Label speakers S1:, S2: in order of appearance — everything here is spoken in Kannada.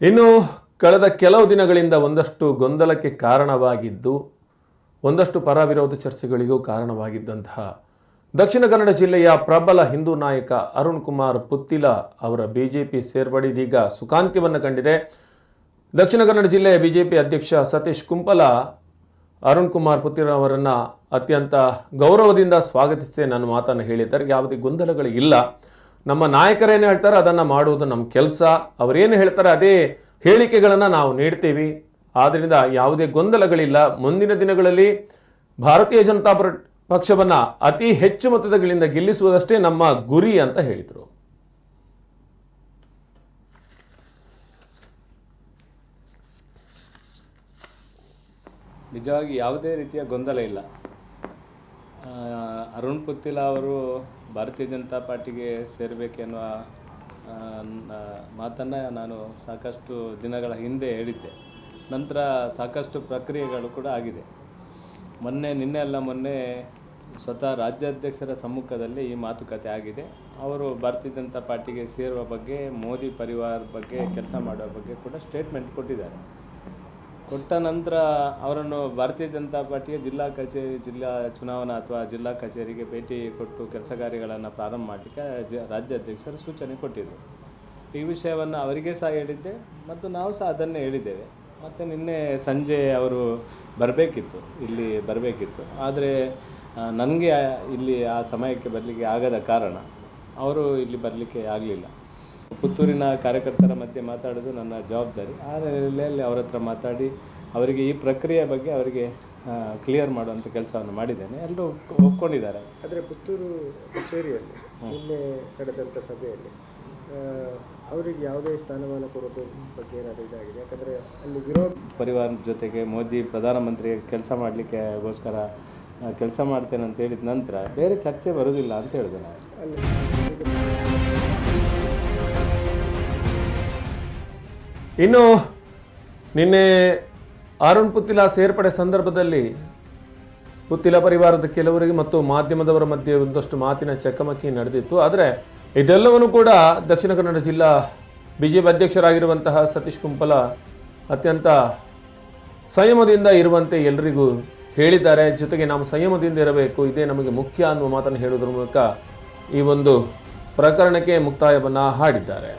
S1: ಇನ್ನು ಕಳೆದ ಕೆಲವು ದಿನಗಳಿಂದ ಒಂದಷ್ಟು ಗೊಂದಲಕ್ಕೆ ಕಾರಣವಾಗಿದ್ದು, ಒಂದಷ್ಟು ಪರ ವಿರೋಧ ಚರ್ಚೆಗಳಿಗೂ ಕಾರಣವಾಗಿದ್ದಂತಹ ದಕ್ಷಿಣ ಕನ್ನಡ ಜಿಲ್ಲೆಯ ಪ್ರಬಲ ಹಿಂದೂ ನಾಯಕ ಅರುಣ್ ಕುಮಾರ್ ಪುತ್ತಿಲ ಅವರ ಬಿಜೆಪಿ ಸೇರ್ಪಡೆ ಇದೀಗ ಸುಖಾಂತ್ಯವನ್ನು ಕಂಡಿದೆ. ದಕ್ಷಿಣ ಕನ್ನಡ ಜಿಲ್ಲೆಯ ಬಿಜೆಪಿ ಅಧ್ಯಕ್ಷ ಸತೀಶ್ ಕುಂಪಲ ಅರುಣ್ ಕುಮಾರ್ ಪುತ್ತಿಲ ಅವರನ್ನು ಅತ್ಯಂತ ಗೌರವದಿಂದ ಸ್ವಾಗತಿಸಿ ನನ್ನ ಮಾತನ್ನು ಹೇಳಿದ್ದಾರೆ. ಯಾವುದೇ ಗೊಂದಲಗಳು ಇಲ್ಲ ನಮ್ಮ ನಾಯಕರೇನು ಹೇಳ್ತಾರೆ? ಅದನ್ನು ಮಾಡುವುದು ನಮ್ಮ ಕೆಲಸ. ಅವರೇನು ಹೇಳ್ತಾರೆ? ಅದೇ ಹೇಳಿಕೆಗಳನ್ನು ನಾವು ನೀಡ್ತೀವಿ. ಆದ್ದರಿಂದ ಯಾವುದೇ ಗೊಂದಲಗಳಿಲ್ಲ. ಮುಂದಿನ ದಿನಗಳಲ್ಲಿ ಭಾರತೀಯ ಜನತಾ ಪಕ್ಷವನ್ನು ಅತಿ ಹೆಚ್ಚು ಮತಗಳಿಂದ ಗೆಲ್ಲಿಸುವುದಷ್ಟೇ ನಮ್ಮ ಗುರಿ ಅಂತ ಹೇಳಿದರು.
S2: ನಿಜವಾಗಿ ಯಾವುದೇ ರೀತಿಯ ಗೊಂದಲ ಇಲ್ಲ. ಅರುಣ್ ಪುತ್ತಿಲ ಅವರು ಭಾರತೀಯ ಜನತಾ ಪಾರ್ಟಿಗೆ ಸೇರಬೇಕೆನ್ನುವ ಮಾತನ್ನು ನಾನು ಸಾಕಷ್ಟು ದಿನಗಳ ಹಿಂದೆ ಹೇಳಿದ್ದೆ. ನಂತರ ಸಾಕಷ್ಟು ಪ್ರಕ್ರಿಯೆಗಳು ಕೂಡ ಆಗಿದೆ. ಮೊನ್ನೆ, ನಿನ್ನೆ ಅಲ್ಲ ಮೊನ್ನೆ ಸ್ವತಃ ರಾಜ್ಯಾಧ್ಯಕ್ಷರ ಸಮ್ಮುಖದಲ್ಲಿ ಈ ಮಾತುಕತೆ ಆಗಿದೆ. ಅವರು ಭಾರತೀಯ ಜನತಾ ಪಾರ್ಟಿಗೆ ಸೇರುವ ಬಗ್ಗೆ, ಮೋದಿ ಪರಿವಾರ ಬಗ್ಗೆ, ಕೆಲಸ ಮಾಡುವ ಬಗ್ಗೆ ಕೂಡ ಸ್ಟೇಟ್ಮೆಂಟ್ ಕೊಟ್ಟಿದ್ದಾರೆ. ಕೊಟ್ಟ ನಂತರ ಅವರನ್ನು ಭಾರತೀಯ ಜನತಾ ಪಾರ್ಟಿಯ ಜಿಲ್ಲಾ ಕಚೇರಿ, ಜಿಲ್ಲಾ ಚುನಾವಣಾ ಅಥವಾ ಜಿಲ್ಲಾ ಕಚೇರಿಗೆ ಭೇಟಿ ಕೊಟ್ಟು ಕೆಲಸ ಕಾರ್ಯಗಳನ್ನು ಪ್ರಾರಂಭ ಮಾಡಲಿಕ್ಕೆ ಜ ರಾಜ್ಯಾಧ್ಯಕ್ಷರು ಸೂಚನೆ ಕೊಟ್ಟಿದ್ದರು ಈ ವಿಷಯವನ್ನು ಅವರಿಗೆ ಸಹ ಹೇಳಿದ್ದೆ ಮತ್ತು ನಾವು ಸಹ ಅದನ್ನೇ ಹೇಳಿದ್ದೇವೆ. ಮತ್ತು ನಿನ್ನೆ ಸಂಜೆ ಅವರು ಬರಬೇಕಿತ್ತು, ಇಲ್ಲಿ ಬರಬೇಕಿತ್ತು. ಆದರೆ ನನಗೆ ಇಲ್ಲಿ ಆ ಸಮಯಕ್ಕೆ ಬರಲಿಕ್ಕೆ ಆಗದ ಕಾರಣ ಅವರು ಇಲ್ಲಿ ಬರಲಿಕ್ಕೆ ಆಗಲಿಲ್ಲ. ಪುತ್ತೂರಿನ ಕಾರ್ಯಕರ್ತರ ಮಧ್ಯೆ ಮಾತಾಡೋದು ನನ್ನ ಜವಾಬ್ದಾರಿ. ಆ ನೆಲೆಯಲ್ಲಿ ಅವ್ರ ಹತ್ರ ಮಾತಾಡಿ ಅವರಿಗೆ ಈ ಪ್ರಕ್ರಿಯೆ ಬಗ್ಗೆ ಅವರಿಗೆ ಕ್ಲಿಯರ್ ಮಾಡುವಂಥ ಕೆಲಸವನ್ನು ಮಾಡಿದ್ದೇನೆ. ಎಲ್ಲರೂ ಒಪ್ಕೊಂಡಿದ್ದಾರೆ.
S3: ಆದರೆ ಪುತ್ತೂರು ಕಚೇರಿಯಲ್ಲಿ ನಿನ್ನೆ ನಡೆದಂಥ ಸಭೆಯಲ್ಲಿ ಅವರಿಗೆ ಯಾವುದೇ ಸ್ಥಾನಮಾನ ಕೊಡೋದು ಬಗ್ಗೆ ಏನಾದರೂ ಇದಾಗಿದೆ? ಯಾಕಂದರೆ ಅಲ್ಲಿ ವಿರೋಧ
S2: ಪರಿವಾರ ಜೊತೆಗೆ ಮೋದಿ ಪ್ರಧಾನಮಂತ್ರಿ ಕೆಲಸ ಮಾಡಲಿಕ್ಕೆ ಗೋಸ್ಕರ ಕೆಲಸ ಮಾಡ್ತೇನೆ ಅಂತ ಹೇಳಿದ ನಂತರ ಬೇರೆ ಚರ್ಚೆ ಬರೋದಿಲ್ಲ ಅಂತ ಹೇಳಿದೆ ನಾನು.
S3: ಅಲ್ಲಿ
S1: ಇನ್ನು ನಿನ್ನೆ ಅರುಣ್ ಪುತ್ತಿಲ ಸೇರ್ಪಡೆ ಸಂದರ್ಭದಲ್ಲಿ ಪುತ್ತಿಲ ಪರಿವಾರದ ಕೆಲವರಿಗೆ ಮತ್ತು ಮಾಧ್ಯಮದವರ ಮಧ್ಯೆ ಒಂದಷ್ಟು ಮಾತಿನ ಚಕಮಕಿ ನಡೆದಿತ್ತು. ಆದರೆ ಇದೆಲ್ಲವನ್ನು ಕೂಡ ದಕ್ಷಿಣ ಕನ್ನಡ ಜಿಲ್ಲಾ ಬಿಜೆಪಿ ಅಧ್ಯಕ್ಷರಾಗಿರುವಂತಹ ಸತೀಶ್ ಕುಂಪಲ ಅತ್ಯಂತ ಸಂಯಮದಿಂದ ಇರುವಂತೆ ಎಲ್ಲರಿಗೂ ಹೇಳಿದ್ದಾರೆ. ಜೊತೆಗೆ ನಾವು ಸಂಯಮದಿಂದ ಇರಬೇಕು. ಇದೇ ನಮಗೆ ಮುಖ್ಯ ಅನ್ನುವ ಮಾತನ್ನು ಹೇಳುವುದರ ಮೂಲಕ ಈ ಒಂದು ಪ್ರಕರಣಕ್ಕೆ ಮುಕ್ತಾಯವನ್ನು ಹಾಡಿದ್ದಾರೆ.